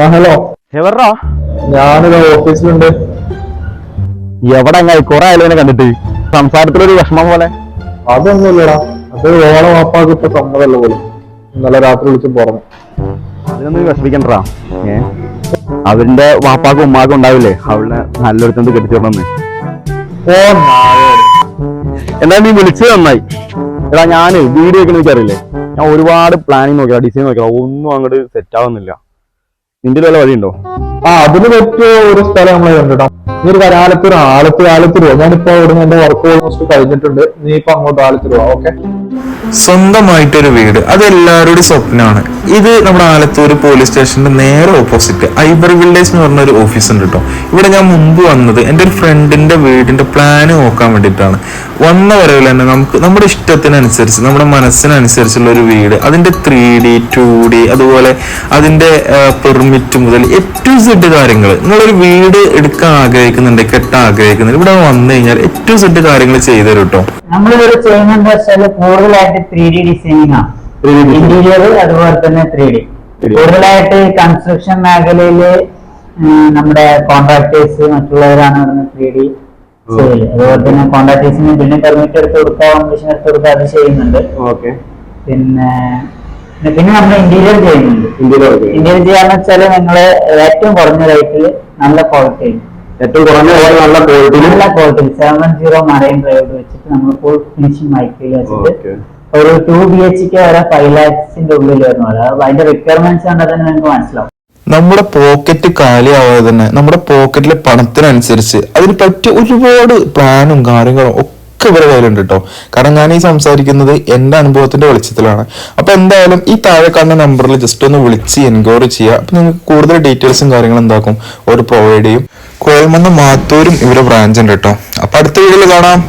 ആ ഹലോ എവറോ ഞാനിത് ഓഫീസിലുണ്ട്. എവിടെ അങ്ങായി കുറെ ആയാലും കണ്ടിട്ട്? സംസാരത്തിലൊരു വിഷമം പോലെ. അതൊന്നുമില്ലടാ. അത് ഓണം വാപ്പാക്ക് ഇപ്പൊ സമ്മതമല്ല പോലും. ഇന്നലെ രാത്രി വിളിച്ച് പറഞ്ഞു അതിനൊന്നും വിഷമിക്കണ്ടാ ഏ? അവരുടെ വാപ്പാക്കും ഉമ്മാക്കും ഉണ്ടാവില്ലേ? അവളെ നല്ലൊരുത്തണ്ട് കെട്ടിച്ചോളന്ന്. എന്നാ നീ വിളിച്ചു നന്നായി. എടാ ഞാൻ വീഡിയോ ഒക്കെ എനിക്കറിയില്ലേ? ഞാൻ ഒരുപാട് പ്ലാനിങ് നോക്കിയാ ഡിസൈൻ നോക്കിയാ ഒന്നും അങ്ങോട്ട് സെറ്റ് ആവുന്നില്ല. നിന്റെ വല്ല വഴിയുണ്ടോ? ആ അതിന് പറ്റിയ ഒരു സ്ഥലം നമ്മളെ കണ്ടിട്ടോ നീ ഒരു കാര്യം ആലത്തൂർ ആലത്തൂർ ആലത്തൂർ. ഞാനിപ്പോ ഇവിടുന്ന് എന്റെ വർക്ക് ഓൾമോസ്റ്റ് കഴിഞ്ഞിട്ടുണ്ട്. നീ ഇപ്പൊ അങ്ങോട്ട് ആലത്തൂർ ഓക്കെ. സ്വന്തമായിട്ടൊരു വീട്. അത് സ്വപ്നമാണ് ഇത് നമ്മുടെ ആലത്തൂർ പോലീസ് സ്റ്റേഷന്റെ നേരെ ഓപ്പോസിറ്റ് ഐബർ വില്ലേജ് എന്ന് പറഞ്ഞ ഒരു ഓഫീസ് ഉണ്ട് കേട്ടോ ഇവിടെ ഞാൻ മുമ്പ് വന്നത് എന്റെ ഒരു ഫ്രണ്ടിന്റെ വീടിന്റെ പ്ലാൻ നോക്കാൻ വേണ്ടിയിട്ടാണ്. വന്ന വരവിൽ തന്നെ നമുക്ക് നമ്മുടെ ഇഷ്ടത്തിനനുസരിച്ച് നമ്മുടെ മനസ്സിനനുസരിച്ചുള്ള ഒരു വീട് അതിന്റെ ത്രീ ഡി ടു ഡി അതുപോലെ അതിന്റെ പെർമിറ്റ് മുതൽ ഏറ്റവും സെഡ് കാര്യങ്ങൾ നിങ്ങളൊരു വീട് എടുക്കാൻ ആഗ്രഹിക്കുന്നുണ്ട് കെട്ടാൻ ആഗ്രഹിക്കുന്നുണ്ട് ഇവിടെ വന്നു കഴിഞ്ഞാൽ ഏറ്റവും സെഡ് കാര്യങ്ങൾ ചെയ്തു തരും കേട്ടോ നമ്മളിവിടെ ചെയ്യുന്നത് കൂടുതലായിട്ട് ത്രീ ഡി ഡിസൈനിങ് ആണ്. ഇന്റീരിയർ അതുപോലെ തന്നെ ത്രീ ഡി കൂടുതലായിട്ട് കൺസ്ട്രക്ഷൻ മേഖലയിൽ നമ്മുടെ കോൺട്രാക്ടേഴ്സ് മറ്റുള്ളവരാണ് ഇവിടുന്ന് ത്രീ ഡി ചെയ്യൽ. അതുപോലെ തന്നെ കോൺട്രാക്ടേഴ്സിന് പിന്നെ പെർമിറ്റ് എടുത്ത് കൊടുക്കുക കമ്മീഷൻ എടുത്ത് കൊടുക്കുക അത് ചെയ്യുന്നുണ്ട്. ഓക്കെ. പിന്നെ പിന്നെ നമ്മൾ ഇന്റീരിയർ ചെയ്യുന്നുണ്ട്. ഇന്റീരിയർ ചെയ്യാന്ന് വെച്ചാൽ നിങ്ങൾ ഏറ്റവും കുറഞ്ഞ റേറ്റിൽ നല്ല ക്വാളിറ്റി ഏറ്റവും കുറഞ്ഞ നല്ല ക്വാളിറ്റി നല്ല quality seven zero Marine Drive വെച്ചിട്ട് നമ്മൾ ഫുൾ ഫിനിഷിംഗ് മൈക്കിൽ വെച്ചിട്ട് ഓക്കെ ഒരു ടു ബി എച്ച് കെ വരെ ഫൈവ് ലാക്സിന്റെ ഉള്ളിൽ വരുന്നു. അത് അതിന്റെ റിക്വയർമെന്റ്സ് കണ്ടാൽ തന്നെ നിങ്ങൾക്ക് മനസ്സിലാവും. നമ്മുടെ പോക്കറ്റ് കാലിയാവാതെ തന്നെ നമ്മുടെ പോക്കറ്റിലെ പണത്തിനനുസരിച്ച് അതിന് പറ്റിയ ഒരുപാട് പ്ലാനും കാര്യങ്ങളും ഒക്കെ ഇവരുടെ കയ്യിലുണ്ട് കേട്ടോ കാരണം ഞാൻ ഈ സംസാരിക്കുന്നത് എന്റെ അനുഭവത്തിന്റെ വെളിച്ചത്തിലാണ്. അപ്പൊ എന്തായാലും ഈ താഴെ കാണുന്ന നമ്പറിൽ ജസ്റ്റ് ഒന്ന് വിളിച്ച് എൻക്വയറി ചെയ്യുക അപ്പൊ നിങ്ങൾക്ക് കൂടുതൽ ഡീറ്റെയിൽസും കാര്യങ്ങളും എന്താക്കും? ഒരു പ്രൊവൈഡ് ചെയ്യും. കോയൽമന്ന് മാത്തൂരും ഇവരെ ബ്രാഞ്ച് ഉണ്ട് കേട്ടോ അപ്പൊ അടുത്ത വീഡിയോയിൽ കാണാം.